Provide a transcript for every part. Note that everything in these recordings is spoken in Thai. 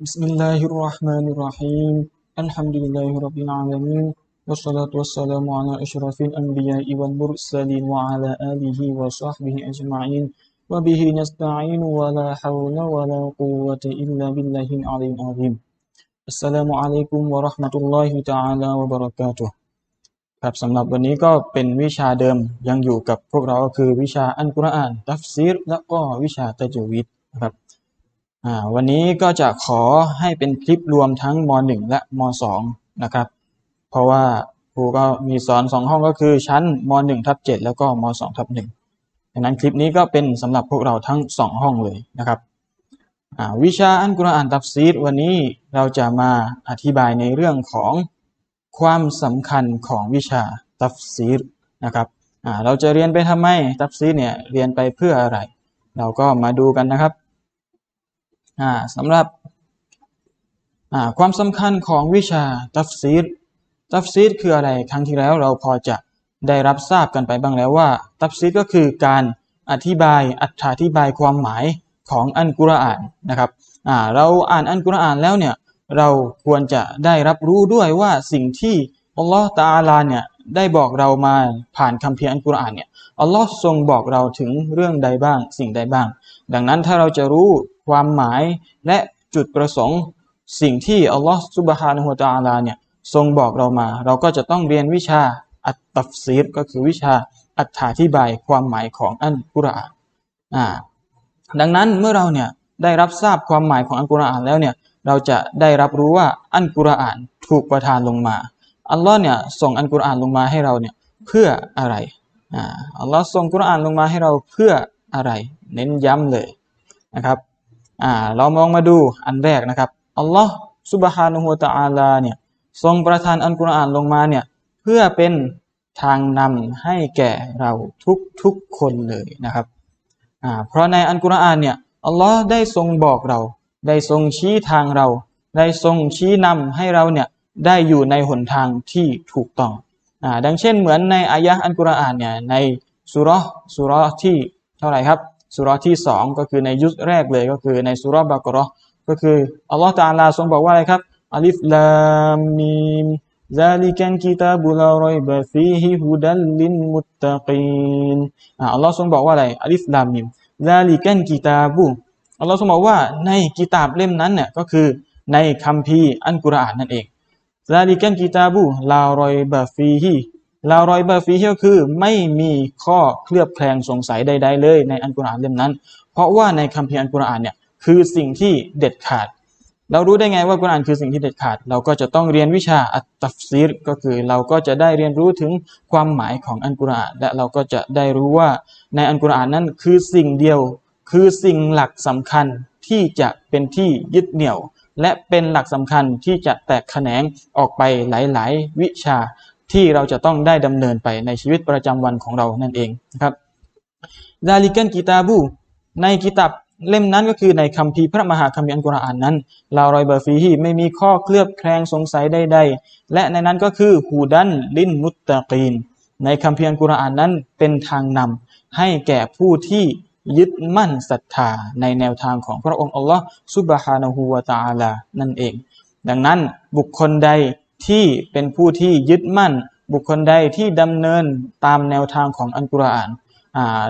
بسم الله الرحمن الرحيم الحمد لله رب العالمين والصلاة والسلام على أشرف الأنبياء والمرسلين وعلى آله وصحبه أجمعين وبه نستعين ولا حول ولا قوة إلا بالله العلي العظيم السلام عليكم ورحمة الله تعالى وبركاته ครับสำหรับวันนี้ก็เป็นวิชาเดิมยังอยู่กับพวกเราก็คือวิชาอัลกุรอาน ตัฟซีร และก็วิชาตะจวิดนะครับอ่า วันนี้ก็จะขอให้เป็นคลิปรวมทั้งม .1 และม .2 นะครับ เพราะว่าครูก็มีสอนสองห้องก็คือชั้นม .1 ทับ7แล้วก็ม .2 ทับ1ดังนั้นคลิปนี้ก็เป็นสำหรับพวกเราทั้งสองห้องเลยนะครับวิชาอัลกุรอานตัฟซีรวันนี้เราจะมาอธิบายในเรื่องของความสำคัญของวิชาตัฟซีรนะครับเราจะเรียนไปทำไมตัฟซีรเนี่ยเรียนไปเพื่ออะไร เราก็มาดูกันนะครับ สำหรับความสำคัญของวิชาตัฟซีรตัฟซีรคืออะไรครั้งที่แล้วเราพอจะได้รับทราบกันไปบ้างแล้วว่า ตัฟซีรก็คือการอธิบายอธิบายความหมายของอัลกุรอานนะครับเราอ่านอัลกุรอานแล้วเนี่ยเราควรจะได้รับรู้ด้วยว่าสิ่งที่อัลลอฮ์ตาอาลาเนี่ยได้บอกเรามาผ่านคัมภีร์อัลกุรอานเนี่ยอัลลอฮ์ทรงบอกเราถึงเรื่องใดบ้างสิ่งใดบ้าง ดังนั้นถ้าเราจะรู้ ความหมายและจุดประสงค์ สิ่งที่อัลลอฮ์ซุบฮานะฮูตะอาลาเนี่ยทรงบอกเรามา เราก็จะต้องเรียนวิชาอัตตัฟซีรก็คือวิชาอธิบายความหมายของอัลกุรอานอ่าดังนั้นเมื่อเราเนี่ยได้รับทราบความหมายของอัลกุรอานแล้วเนี่ยเราจะได้รับรู้ว่าอัลกุรอานถูกประทานลงมาอัลลอฮ์เนี่ยส่งอัลกุรอานลงมาให้เราเนี่ยเพื่ออะไรอัลลอฮ์ส่งกุรอานลงมาให้เราเพื่ออะไร เน้นย้ำเลยนะครับ อ่าเรามองมาดูอันแรกนะครับอัลลอฮ์ซุบฮานะฮูตะอาลาเนี่ยทรงประทานอัลกุรอานลงมาเนี่ยเพื่อเป็นทางนำให้แก่เราทุกทุกคนเลยนะครับอ่าเพราะในอัลกุรอานเนี่ยอัลลอฮ์ได้ทรงบอกเรา ได้ทรงชี้ทางเรา ได้ทรงชี้นำให้เราเนี่ยได้อยู่ในหนทางที่ถูกต้องอ่าดังเช่นเหมือนในอายะห์อัลกุรอานเนี่ยในสุรสุรที่เท่าไหร่ครับ สุเราะห์ที่สองก็คือในยุคแรกเลยก็คือในสุเราะห์บากเราะห์ก็คืออัลลอฮ์ตะอาลาทรงบอกว่าอะไรครับอัลิฟลามมีม ذلك الكتاب لا ريب فيه هدى للمتقين อ่าอัลลอฮ์ทรงบอกว่าอะไรอัลิฟลามมีม ذلك الكتاب อัลลอฮ์ทรงบอกว่าในกิตาบเล่มนั้นเนี่ยก็คือในคัมภีร์อัลกุรอานนั่นเอง ซาลิกันกิตาบู ลารอยบาฟีฮีลารอยบาฟีฮีก็คือไม่มีข้อเคลือบแคลงสงสัยใด ๆ เลยในอัลกุรอานเล่มนั้น เพราะว่าในคัมภีร์อัลกุรอานเนี่ยคือสิ่งที่เด็ดขาด เรารู้ได้ไงว่ากุรอานคือสิ่งที่เด็ดขาด เราก็จะต้องเรียนวิชาอัตตัฟซีรก็คือเราก็จะได้เรียนรู้ถึงความหมายของอัลกุรอานและเราก็จะได้รู้ว่าในอัลกุรอานนั้นคือสิ่งเดียว คือสิ่งหลักสำคัญที่จะเป็นที่ยึดเหนี่ยว และเป็นหลักสำคัญที่จะแตกแขนงออกไปหลาย ๆ วิชา ที่เราจะต้องได้ดำเนินไปในชีวิตประจำวันของเรานั่นเองนะครับดาลิกันกิตาบูในกิตับเล่มนั้นก็คือในคัมภีร์พระมหาคัมภีร์อัลกุรอานนั้นลารอยเบาฟีฮีไม่มีข้อเคลือบแคลงสงสัยใดๆ และในนั้นก็คือฮูดันลินมุตตะกีน ในคัมภีร์อัลกุรอานนั้นเป็นทางนำให้แก่ผู้ที่ยึดมั่นศรัทธาในแนวทางของพระองค์อัลลอฮ์ซุบฮานะฮูวะตะอาลานั่นเอง ดังนั้นบุคคลใด ที่เป็นผู้ที่ยึดมั่น บุคคลใดที่ดำเนินตามแนวทางของอัลกุรอาน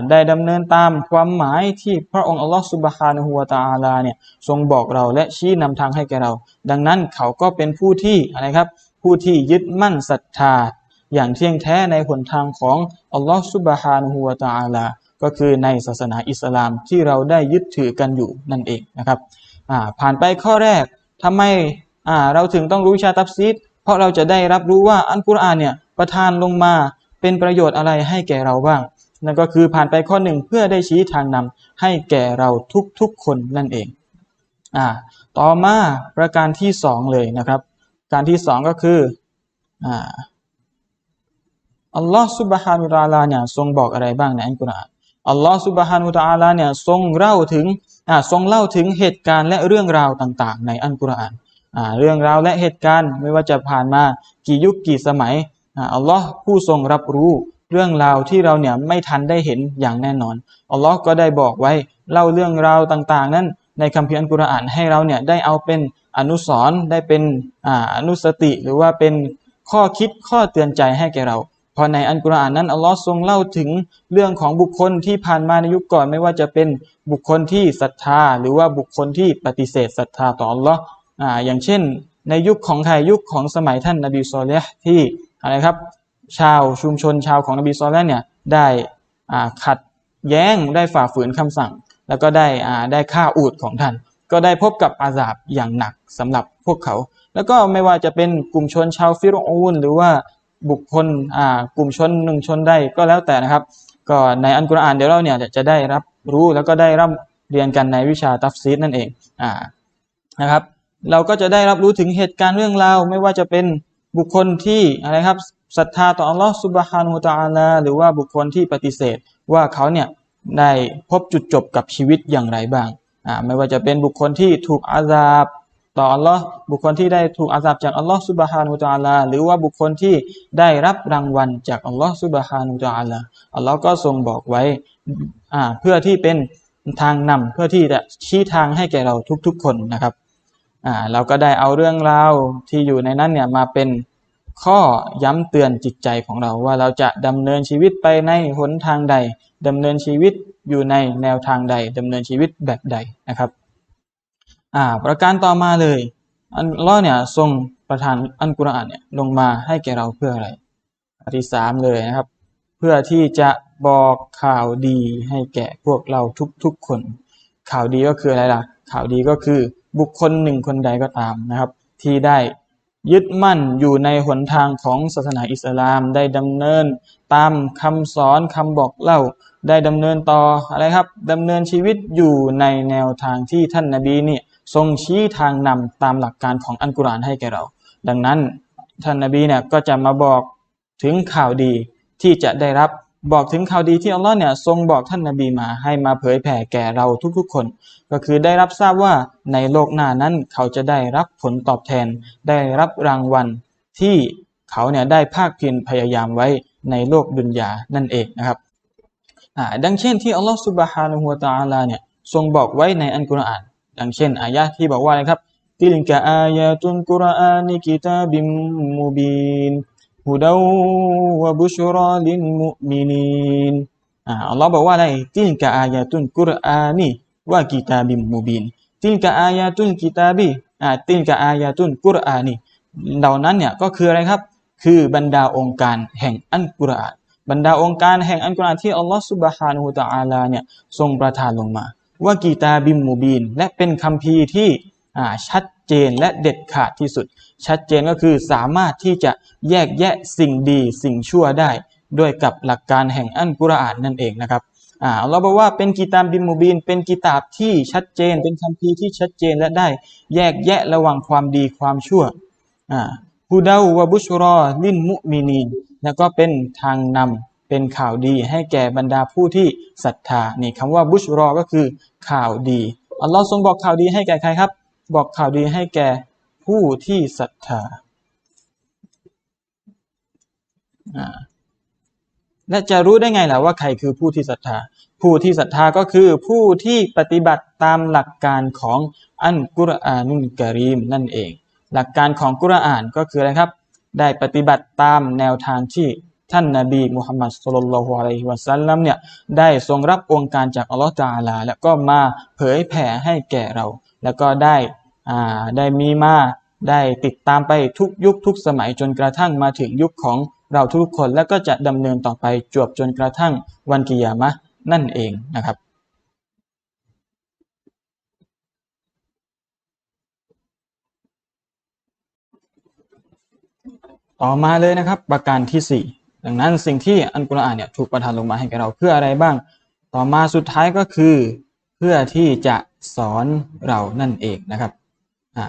ได้ดำเนินตามความหมายที่พระองค์อัลลอฮ์ซุบฮานะฮูวะตะอาลาเนี่ยทรงบอกเราและชี้นำทางให้แก่เรา ดังนั้นเขาก็เป็นผู้ที่อะไรครับผู้ที่ยึดมั่นศรัทธา อย่างเที่ยงแท้ในหนทางของอัลลอฮ์ซุบฮานะฮูวะตะอาลาก็คือในศาสนาอิสลามที่เราได้ยึดถือกันอยู่นั่นเองนะครับผ่านไปข้อแรกทำไมเราถึงต้องรู้วิชาตัฟซีด เพราะเราจะได้รับรู้ว่าอัลกุรอานเนี่ยประทานลงมาเป็นประโยชน์อะไรให้แก่เราบ้าง นั่นก็คือผ่านไปข้อหนึ่งเพื่อได้ชี้ทางนำให้แก่เราทุกๆคนนั่นเองอ่าต่อมาประการที่สองเลยนะครับ การที่สองก็คืออ่าอัลลอฮ์ซุบฮานุตะอาลาเนี่ยทรงบอกอะไรบ้างในอัลกุรอานอัลลอฮ์ซุบฮานุตะอาลาเนี่ยทรงเล่าถึงอ่าทรงเล่าถึงเหตุการณ์และเรื่องราวต่าง ๆ ในอัลกุรอาน เรื่องราวและเหตุการณ์ไม่ว่าจะผ่านมากี่ยุคกี่สมัยอ่าอัลลอฮ์ผู้ทรงรับรู้เรื่องราวที่เราเนี่ยไม่ทันได้เห็นอย่างแน่นอนอัลลอฮ์ก็ได้บอกไว้เล่าเรื่องราวต่างๆ นั้นในคัมภีร์อัลกุรอานให้เราเนี่ยได้เอาเป็นอนุสรณ์ได้เป็นอ่าอนุสติ หรือว่าเป็นข้อคิดข้อเตือนใจให้แก่เราพราะในอัลกุรอานนั้นอัลลอฮ์ทรงเล่าถึงเรื่องของบุคคลที่ผ่านมาในยุคก่อนไม่ว่าจะเป็นบุคคลที่ศรัทธา หรือว่าบุคคลที่ปฏิเสธศรัทธาต่ออัลลอฮ์ อ่าอย่างเช่น ในยุคของใครยุคของสมัยท่านนบีซอลเลห์ที่อะไรครับชาวชุมชนชาวของนบีซอลเลห์เนี่ยได้อ่าขัดแย้งได้ฝ่าฝืนคำสั่ง แล้วก็ได้อ่าได้ฆ่าอูดของท่าน ก็ได้พบกับอาซาบอย่างหนักสำหรับพวกเขา แล้วก็ไม่ว่าจะเป็นกลุ่มชนชาวฟิรอูนหรือว่าบุคคลอ่ากลุ่มชนหนึ่งชนใดก็แล้วแต่นะครับ ก็ในอันกุรอานเดี๋ยวเราเนี่ยจะได้รับรู้แล้วก็ได้รับเรียนกันในวิชาตัฟซีดนั่นเองอ่านะครับ เราก็จะได้รับรู้ถึงเหตุการณ์เรื่องราวไม่ว่าจะเป็นบุคคลที่อะไรครับศรัทธาต่ออัลลอฮ์ซุบฮานุตะอาลาหรือว่าบุคคลที่ปฏิเสธ ว่าเขาเนี่ยได้พบจุดจบกับชีวิตอย่างไรบ้างอ่าไม่ว่าจะเป็นบุคคลที่ถูกอาซาบต่ออัลลอฮ์บุคคลที่ได้ถูกอาซาบจากอัลลอฮ์ซุบฮานุตะอาลาหรือว่าบุคคลที่ได้รับรางวัลจากอัลลอฮ์ซุบฮานุตะอาลาอัลลอฮ์ก็ทรงบอกไว้อ่าเพื่อที่เป็นทางนำเพื่อที่จะชี้ทางให้แก่เราทุกๆคนนะครับ อ่าเราก็ได้เอาเรื่องราวที่อยู่ในนั้นเนี่ยมาเป็นข้อย้ำเตือนจิตใจของเราว่าเราจะดำเนินชีวิตไปในหนทางใดดำเนินชีวิตอยู่ในแนวทางใดดำเนินชีวิตแบบใดนะครับอ่าประการต่อมาเลยอันลอเนี่ยทรงประทานอันกุรอานเนี่ยลงมาให้แก่เราเพื่ออะไรอันที่สามเลยนะครับ เพื่อที่จะบอกข่าวดีให้แก่พวกเราทุกๆคน ข่าวดีก็คืออะไรล่ะ ข่าวดีก็คือ บุคคลหนึ่งคนใดก็ตามนะครับ ที่ได้ยึดมั่นอยู่ในหนทางของศาสนาอิสลามได้ดำเนินตามคำสอนคำบอกเล่า ได้ดำเนินต่ออะไรครับดำเนินชีวิตอยู่ในแนวทางที่ท่านนาบีเนี่ยทรงชี้ทางนำตามหลักการของอัลกุรอานให้แก่เรา ดังนั้นท่านนาบีเนี่ยก็จะมาบอกถึงข่าวดีที่จะได้รับ บอกถึงข่าวดีที่อัลลอฮ์เนี่ยทรงบอกท่านนาบีมาให้มาเผยแผ่แก่เราทุกๆคน ก็คือได้รับทราบว่าในโลกหน้านั้นเขาจะได้รับผลตอบแทน ได้รับรางวัลที่เขาเนี่ยได้ภาคเพียรพยายามไว้ในโลกดุนยานั่นเองนะครับอ่าดังเช่นที่อัลลอฮฺสุบฮานะฮูวะตาลาเนี่ยทรงบอกไว้ในอัลกุรอาน ดังเช่นอายะที่บอกว่าอะครับติลกะอายาตุนกุรอานิกิตาบิมมูบีน ฮุดาวะบุชราลิลมุมินีนอ่าอัลลอฮ์บอกว่าอะไรติลกะอายาตุนกุรอานีว่ากิตาบิมมูบินติลกะอายาตุนกิตาบีอ่าติลกะอายาตุนกุรอานีเหล่านั้นเนี่ยก็คืออะไรครับ คือบรรดาองค์การแห่งอัลกุรอานบรรดาองค์การแห่งอัลกุรอานที่อัลลอฮฺสุบฮานะฮูตะอาลาเนี่ยทรงประทานลงมา ว่ากีตาบิมมูบีนและเป็นคัมภีร์ที่อ่าชัด เจนและเด็ดขาดที่สุด ชัดเจนก็คือสามารถที่จะแยกแยะสิ่งดีสิ่งชั่วได้ ด้วยกับหลักการแห่งอัลกุรอานนั่นเองนะครับอ่าเราบอกว่าเป็นกีตาบิมมูบีนเป็นกีตาบที่ชัดเจน เป็นคัมภีร์ที่ชัดเจนและได้แยกแยะระหว่างความดีความชั่วอ่าฮูดาวะบุชรอลินมุมินีนแล้วก็เป็นทางนำเป็นข่าวดีให้แก่บรรดาผู้ที่ศรัทธานี่คำว่าบุชรอก็คือข่าวดีอัลลอฮ์ทรงบอกข่าวดีให้แก่ใครครับ บอกข่าวดีให้แก่ผู้ที่ศรัทธาและจะรู้ได้ไงล่ะว่าใครคือผู้ที่ศรัทธา ผู้ที่ศรัทธาก็คือผู้ที่ปฏิบัติตามหลักการของอันกุรอานุนกรีมนั่นเอง หลักการของกุรอานก็คืออะไรครับ ได้ปฏิบัติตามแนวทางที่ท่านนาบีมุฮัมมัดสุลลัลฮุอะลัยฮิวะสัลลัมเนี่ยได้ทรงรับองค์การจากอัลลอฮฺตาลา แล้วก็มาเผยแผ่ให้แก่เรา แล้วก็ได้ ได้มีมาได้ติดตามไปทุกยุคทุกสมัยจนกระทั่งมาถึงยุคของเราทุกคนแล้วก็จะดำเนินต่อไปจวบจนกระทั่งวันกิยามะนั่นเองนะครับต่อมาเลยนะครับประการที่ 4 ดังนั้นสิ่งที่อัลกุรอานเนี่ยถูกประทานลงมาให้แก่เราเพื่ออะไรบ้าง ต่อมาสุดท้ายก็คือ เพื่อที่จะสอนเรานั่นเองนะครับ อ่า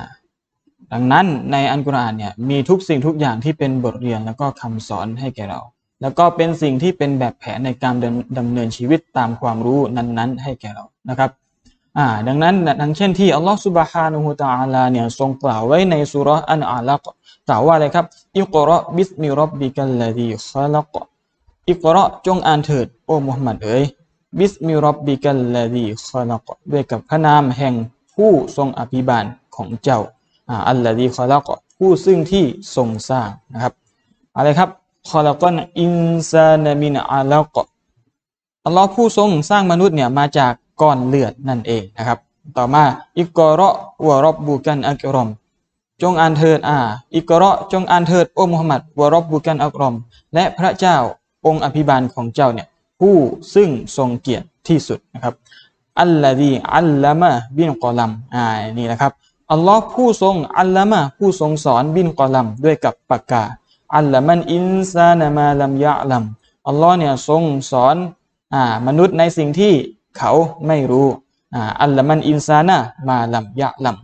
ดังนั้นในอัลกุรอานเนี่ยมีทุกสิ่งทุกอย่างที่เป็นบทเรียนแล้วก็คำสอนให้แก่เรา แล้วก็เป็นสิ่งที่เป็นแบบแผนในการดำดำเนินชีวิตตามความรู้นั้นๆ ให้แก่เรานะครับอ่าดังนั้นดังเช่นที่อัลลอฮฺสุบฮานะฮูตะอาลาเนี่ยทรงกล่าวไว้ในสุรอันอาลักกล่าวว่าอะไรครับอิกราะบิสมิรับบิกัลลดีขลักอิกราะจงอ่านเถิดโอ้มุฮัมมัดเอ๋ยบิสมิรับบิกัลลดีขลักด้วยกับพระนามแห่งผู้ทรงอภิบาล ของเจ้าอัลลดีขลักผู้ซึ่งที่ทรงสร้างนะครับอะไรครับขลักนอินซานมินอาลักอัลลอฮ์ผู้ทรงสร้างมนุษย์เนี่ยมาจากก้อนเลือดนั่นเองนะครับ ต่อมาอิกรอวะรบบุกันอักรอม จงอ่านเถิดอ่าอิกรอจงอ่านเถิดโอ้มุฮัมมัดวะรบบุกันอักรอม และพระเจ้าองค์อภิบาลของเจ้าเนี่ยผู้ซึ่งทรงเกียรติที่สุดนะครับอัลลอฮีอัลลามะบินกอลัมอ่านี่นะครับ อัลลอฮ์ผู้ทรงอัลลามะผู้ทรงสอนบินกอลัมด้วยกับปากกา อัลลามันอินซานามาลัมยะลัมอัลลอฮ์เนี่ยทรงสอนอ่ามนุษย์ในสิ่งที่เขาไม่รู้อ่าอัลลามันอินซานะมาลัมยะลัม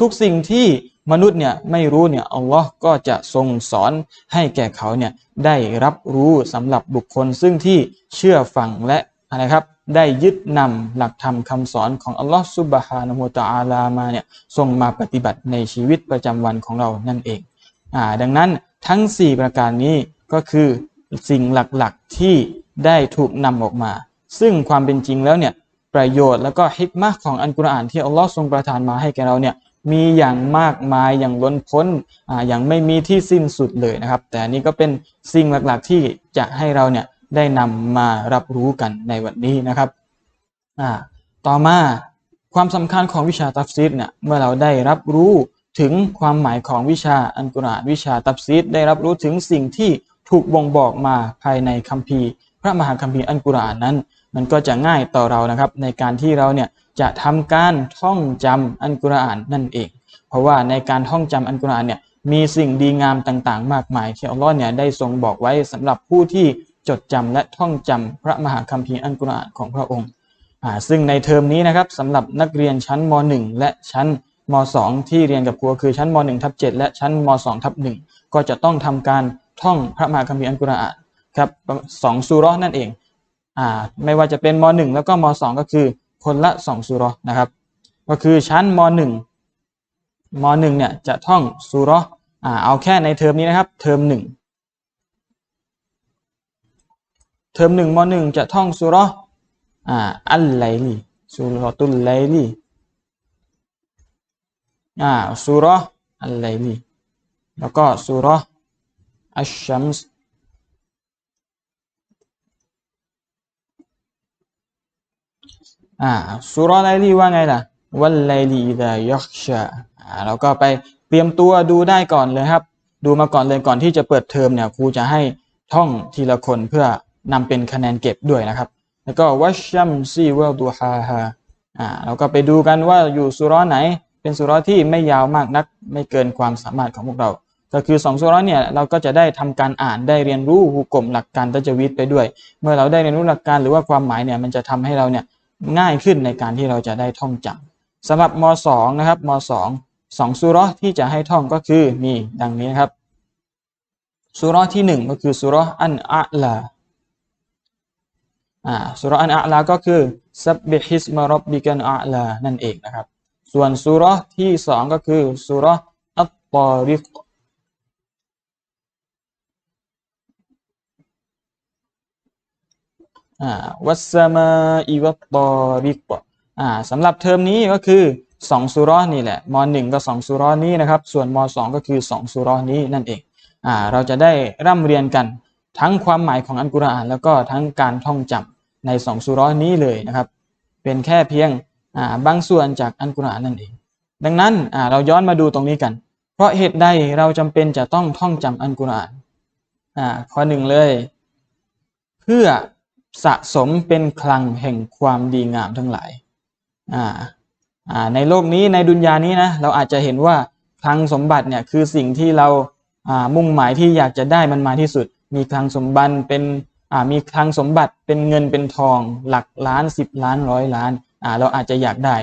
ทุกๆสิ่งที่มนุษย์เนี่ยไม่รู้เนี่ยอัลลอฮ์ก็จะทรงสอนให้แก่เขาเนี่ยได้รับรู้สำหรับบุคคลซึ่งที่เชื่อฟังและอะไรครับ ได้ยึดนำหลักธรรมคำสอนของอัลลอฮ์ซุบฮานะฮูตะอาลามาเนี่ยส่งมาปฏิบัติในชีวิตประจำวันของเรานั่นเองอ่าดังนั้นทั้ง 4 ประการนี้ก็คือสิ่งหลักๆที่ได้ถูกนำออกมา ซึ่งความเป็นจริงแล้วเนี่ยประโยชน์แล้วก็ฮิกมะของอัลกุรอานที่อัลลอฮ์ทรงประทานมาให้แก่เราเนี่ยมีอย่างมากมายอย่างล้นพ้นอ่าอย่างไม่มีที่สิ้นสุดเลยนะครับ แต่นนี้ก็เป็นสิ่งหลักๆที่จะให้เราเนี่ย ได้นำมารับรู้กันในวันนี้นะครับต่อมาความสำคัญของวิชาตัฟซีดเนี่ยเมื่อเราได้รับรู้ถึงความหมายของวิชาอัลกุรอานวิชาตัฟซีดได้รับรู้ถึงสิ่งที่ถูกบ่งบอกมาภายในคัมภีร์ พระมหาคัมภีร์อัลกุรอานนั้น มันก็จะง่ายต่อเรานะครับ ในการที่เราเนี่ยจะทำการท่องจำอัลกุรอานนั่นเอง เพราะว่าในการท่องจำอัลกุรอานเนี่ยมีสิ่งดีงามต่างๆ มากมายที่อัลลอฮ์เนี่ยได้ทรงบอกไว้สำหรับผู้ที่ จดจำและท่องจำพระมหาคัมภีร์อัลกุรอานของพระองค์ซึ่งในเทอมนี้นะครับสำหรับนักเรียนชั้นม .1 และชั้นม .2 ที่เรียนกับครูคือชั้นม .1 ทับ7และชั้นม .2 ทับ1ก็จะต้องทำการท่องพระมหาคัมภีร์อัลกุรอานครับสองซูร้อนั่นเองอไม่ว่าจะเป็นม .1 แล้วก็ม .2 ก็คือคนละ2ซูร้อนะครับ ก็คือชั้นม .1 ม .1 เนี่ยจะท่องซูร้ออ่าเอาแค่ในเทอมนี้นะครับเทอม1 เทอมหนึ่งม .1 จะท่องซูเรอ่าอัลไลลีซูเรตุลไลลีอ่าซูเราะห์อัลไลลีแล้วก็ซูเราะห์อัชชัมส์อ่าสุรไลลีว่าไงล่ะวัลไลลีอิดะยักชาอ่าเราก็ไปเตรียมตัวดูได้ก่อนเลยครับ ดูมาก่อนเลยก่อนที่จะเปิดเทอมเนี่ยครูจะให้ท่องทีละคนเพื่อ นำเป็นคะแนนเก็บด้วยนะครับ แล้วก็วัชชัมซีเวะดูฮาฮาอ่าเราก็ไปดูกันว่าอยู่สุรไหน เป็นสุรที่ไม่ยาวมากนัก ไม่เกินความสามารถของพวกเรา ก็คือสองสุรเนี่ยเราก็จะได้ทำการอ่านได้เรียนรู้หุกกลมหลักการตัจวิตไปด้วย เมื่อเราได้เรียนรู้หลักการหรือว่าความหมายเนี่ยมันจะทำให้เราเนี่ยง่ายขึ้นในการที่เราจะได้ท่องจำสำหรับม .2 นะครับม .2 สองสุราะห์ที่จะให้ท่องก็คือมีดังนี้นะครับสุราะห์ที่หนึ่งก็คือสุราะห์อันอะลา อ่าสุรอันอะลาก็คือซับบิฮิสมารบบิกันอะลานั่นเองนะครับ ส่วนสุราะห์ที่สองก็คือสุราะห์อัตตอริกอ่าวัสมาอิวัตตอริกอ่าสำหรับเทอมนี้ก็คือสองสุราะห์นี่แหละมหนึ่งก็สองสุราะห์นี้นะครับ ส่วนมสองก็คือสองสุราะห์นี้นั่นเองอ่าเราจะได้ร่ำเรียนกัน ทั้งความหมายของอัลกุรอาน แล้วก็ทั้งการท่องจำในสองสุราะห์นี้เลยนะครับ เป็นแค่เพียงบางส่วนจากอัลกุรอานนั่นเอง ดังนั้นเราย้อนมาดูตรงนี้กัน เพราะเหตุใดเราจำเป็นจะต้องท่องจำอัลกุรอานข้อหนึ่งเลย เพื่อสะสมเป็นคลังแห่งความดีงามทั้งหลายในโลกนี้ในดุนยานี้นะเราอาจจะเห็นว่าคลังสมบัติเนี่ยคือสิ่งที่เรามุ่งหมายที่อยากจะได้มันมาที่สุด มีคลังสมบัติเป็นอ่ามีคลังสมบัติเป็นเงินเป็นทอง หลักล้านสิบล้านร้อยล้านอ่าเราอาจจะอยากได้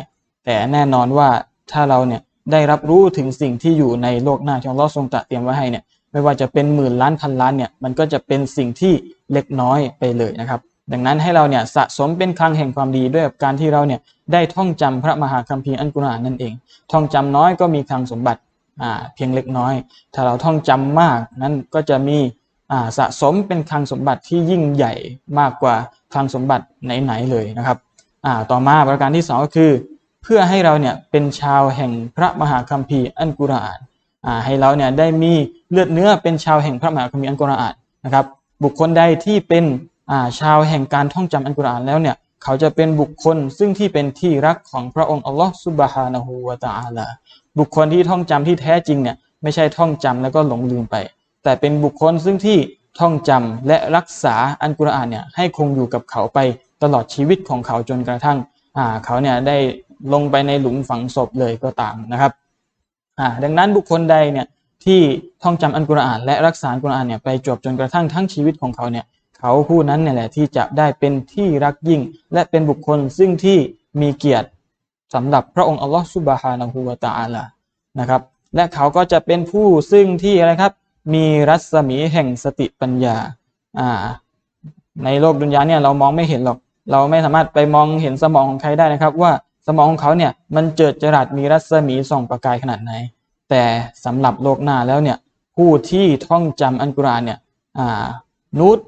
แต่แน่นอนว่าถ้าเราเนี่ยได้รับรู้ถึงสิ่งที่อยู่ในโลกหน้าที่อัลลอฮ์ทรงตรัสเตรียมไว้ให้เนี่ยไม่ว่าจะเป็นหมื่นล้านพันล้านเนี่ยมันก็จะเป็นสิ่งที่เล็กน้อยไปเลยนะครับ ดังนั้นให้เราเนี่ยสะสมเป็นคลังแห่งความดีด้วยการที่เราเนี่ยได้ท่องจำพระมหาคัมภีร์อัลกุรอานนั่นเอง ท่องจำน้อยก็มีคลังสมบัติอ่าเพียงเล็กน้อย ถ้าเราท่องจำมากนั้นก็จะมี สะสมเป็นคลังสมบัติที่ยิ่งใหญ่มากกว่าคลังสมบัติไหนๆเลยนะครับต่อมาประการที่สองก็คือ เพื่อให้เราเนี่ยเป็นชาวแห่งพระมหาคัมภีร์อันกุรอานให้เราเนี่ยได้มีเลือดเนื้อเป็นชาวแห่งพระมหาคัมภีร์อันกุรอานนะครับ บุคคลใดที่เป็นาชาวแห่งการท่องจำอันกุรอานแล้วเนี่ยเขาจะเป็นบุคคลซึ่งที่เป็นที่รักของพระองค์อัลลอฮฺซุบฮานะฮูวะตะอาลาบุคคลที่ท่องจำที่แท้จริงเนี่ยไม่ใช่ท่องจำแล้วก็หลงลืมไป แต่เป็นบุคคลซึ่งที่ท่องจำและรักษาอันกุรอานเนี่ยให้คงอยู่กับเขาไปตลอดชีวิตของเขาจนกระทั่งอ่าเขาเนี่ยได้ลงไปในหลุมฝังศพเลยก็ตามนะครับอ่าดังนั้นบุคคลใดเนี่ยที่ท่องจำอันกุรอานและรักษาอันกุรอานเนี่ยไปจบจนกระทั่งทั้งชีวิตของเขาเนี่ยเขาผู้นั้นเนี่ยแหละที่จะได้เป็นที่รักยิ่ง และเป็นบุคคลซึ่งที่มีเกียรติสำหรับพระองค์อัลลอฮฺซุบฮานะฮูวะตะอาลานะครับ และเขาก็จะเป็นผู้ซึ่งที่อะไรครับ มีรัศมีแห่งสติปัญญา อ่า ในโลกดุนยาเนี่ยเรามองไม่เห็นหรอก เราไม่สามารถไปมองเห็นสมองของใครได้นะครับ ว่าสมองของเขาเนี่ยมันเจิดจรัสมีรัศมีส่องประกายขนาดไหน แต่สำหรับโลกหน้าแล้วเนี่ยผู้ที่ท่องจำอันกุรานเนี่ยอ่านูต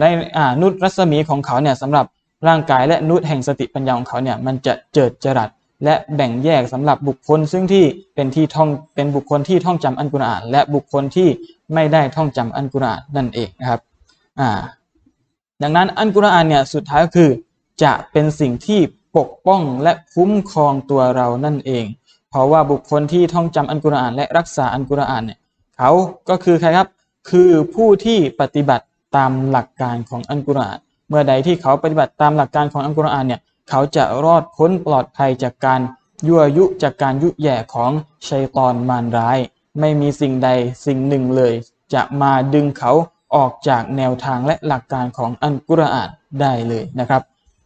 ในอ่านุตรัศมีของเขาเนี่ยสำหรับร่างกายและนุตแห่งสติปัญญาของเขาเนี่ยมันจะเจิดจรัส และแบ่งแยกสำหรับบุคคล ซึ่งที่เป็นที่ท่องเป็นบุคคลที่ท่องจำอันกุรอาน และบุคคลที่ไม่ได้ท่องจำอันกุรอานนั่นเองนะครับอ่าดังนั้นอันกุรอานเนี่ยสุดท้ายก็คือ จะเป็นสิ่งที่ปกป้องและคุ้มครองตัวเรานั่นเอง เพราะว่าบุคคลที่ท่องจำอันกุรอาน และรักษาอันกุรอานเนี่ยเขาก็คือใครครับคือผู้ที่ปฏิบัติตามหลักการของอันกุรอาน เมื่อใดที่เขาปฏิบัติตามหลักการของอันกุรอานเนี่ย เขาจะรอดพ้นปลอดภัยจากการยั่วยุจากการยุแย่ของชัยตอนมารร้าย ไม่มีสิ่งใดสิ่งหนึ่งเลย จะมาดึงเขาออกจากแนวทางและหลักการของอันกุรอานได้เลยนะครับ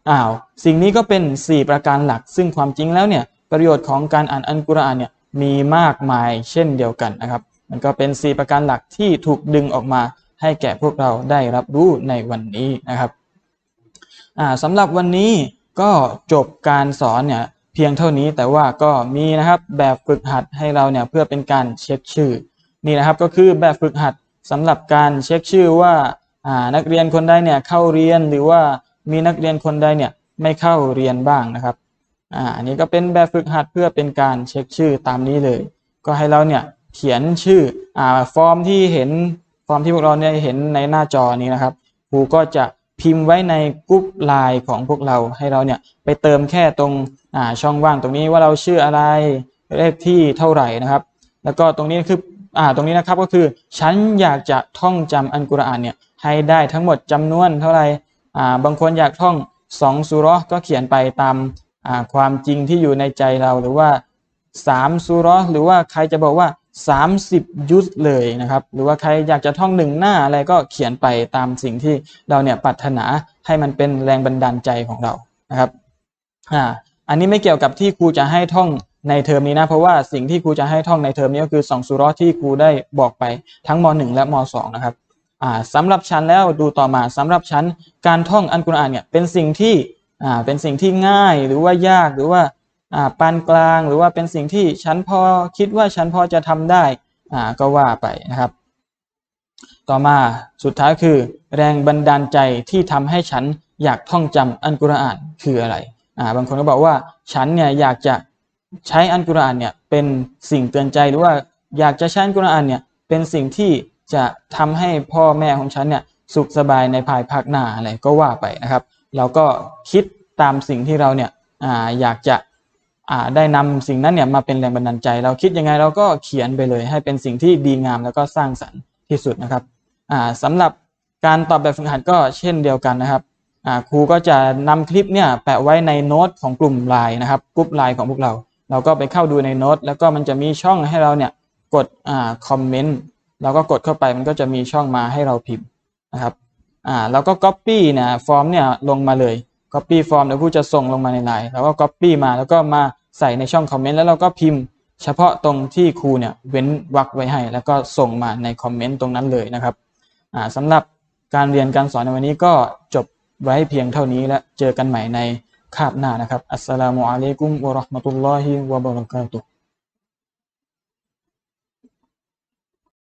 อ้าวสิ่งนี้ก็เป็น 4 ประการหลัก ซึ่งความจริงแล้วเนี่ยประโยชน์ของการอ่านอันกุรอานเนี่ยมีมากมายเช่นเดียวกันนะครับ มันก็เป็น 4 ประการหลักที่ถูกดึงออกมาให้แก่พวกเราได้รับรู้ในวันนี้นะครับสำหรับวันนี้ ก็จบการสอนเนี่ยเพียงเท่านี้แต่ว่าก็มีนะครับแบบฝึกหัดให้เราเนี่ยเพื่อเป็นการเช็คชื่อ นี่นะครับก็คือแบบฝึกหัดสำหรับการเช็คชื่อว่าอ่านักเรียนคนใดเนี่ยเข้าเรียนหรือว่ามีนักเรียนคนใดเนี่ยไม่เข้าเรียนบ้างนะครับอ่าอันนี้ก็เป็นแบบฝึกหัดเพื่อเป็นการเช็คชื่อตามนี้เลย ก็ให้เราเนี่ยเขียนชื่ออ่าฟอร์มที่เห็นฟอร์มที่พวกเราเนี่ยเห็นในหน้าจอนี้นะครับครูก็จะ พิมพ์ไว้ในกรุ๊ปไลน์ของพวกเราให้เราเนี่ยไปเติมแค่ตรงช่องว่างตรงนี้ว่าเราชื่ออะไรเลขที่เท่าไหร่นะครับ แล้วก็ตรงนี้คืออ่าตรงนี้นะครับก็คือฉันอยากจะท่องจำอันกุรอานเนี่ยให้ได้ทั้งหมดจำนวนเท่าไหร่อ่าบางคนอยากท่องสองสุเราะห์ก็เขียนไปตามอ่าความจริงที่อยู่ในใจเราหรือว่าสามสุเราะห์หรือว่าใครจะบอกว่า 30 ยุสเลยนะครับ หรือว่าใครอยากจะท่องหนึ่งหน้าอะไรก็เขียนไปตามสิ่งที่เราเนี่ยปรารถนาให้มันเป็นแรงบันดาลใจของเรานะครับอ่าอันนี้ไม่เกี่ยวกับที่ครูจะให้ท่องในเทอมนี้นะ เพราะว่าสิ่งที่ครูจะให้ท่องในเทอมนี้ก็คือ2สุราะห์ที่ครูได้บอกไปทั้งม .1 และม .2 นะครับอ่าสำหรับชั้นแล้วดูต่อมาสำหรับชั้นการท่องอันกุรอานเนี่ยเป็นสิ่งที่อ่าเป็นสิ่งที่ง่ายหรือว่ายากหรือว่า ปานกลางหรือว่าเป็นสิ่งที่ฉันพอคิดว่าฉันพอจะทำได้ก็ว่าไปนะครับ ต่อมาสุดท้ายคือ แรงบันดาลใจที่ทำให้ฉันอยากท่องจำอันกุรอานคืออะไรบางคนก็บอกว่าฉันเนี่ยอยากจะใช้อันกุรอานเนี่ยเป็นสิ่งเตือนใจหรือว่าอยากจะใช้อันกุรอานเนี่ยเป็นสิ่งที่จะทำให้พ่อแม่ของฉันเนี่ยสุขสบายในภายภาคหน้าอะไรก็ว่าไปนะครับ เราก็คิดตามสิ่งที่เราเนี่ยออยากจะ ได้นำสิ่งนั้นเนี่ยมาเป็นแรงบันดาลใจ เราคิดยังไงเราก็เขียนไปเลย ให้เป็นสิ่งที่ดีงามแล้วก็สร้างสรรค์ที่สุดนะครับอ่าสำหรับการตอบแบบฝึกหัดก็เช่นเดียวกันนะครับครูก็จะนำคลิปเนี่ยแปะไว้ในโน้ตของกลุ่มไลน์นะครับกลุ่มไลน์ของพวกเรา เราก็ไปเข้าดูในโน้ตแล้วก็มันจะมีช่องให้เราเนี่ยกดอคอมเมนต์เราก็กดเข้าไปมันก็จะมีช่องมาให้เราพิมพ์นะครับอ่าแล้วก็ Copy เนี่ยฟอร์มเนี่ยลงมาเลย Copy ฟอร์มเดี๋ยวผู้จะส่งลงมาในไลน์แล้วก็ Copy มาแล้วก็มา ใส่ในช่องคอมเมนต์แล้วเราก็พิมพ์ เฉพาะตรงที่ครูเนี่ยเว้นวรรคไว้ให้ แล้วก็ส่งมาในคอมเมนต์ตรงนั้นเลยนะครับสำหรับการเรียนการสอนในวันนี้ก็จบไว้เพียงเท่านี้และเจอกันใหม่ในคาบหน้านะครับอัสสลามุอะลัยกุมวะราะห์มะตุลลอฮิวะบะเราะกาตุฮ์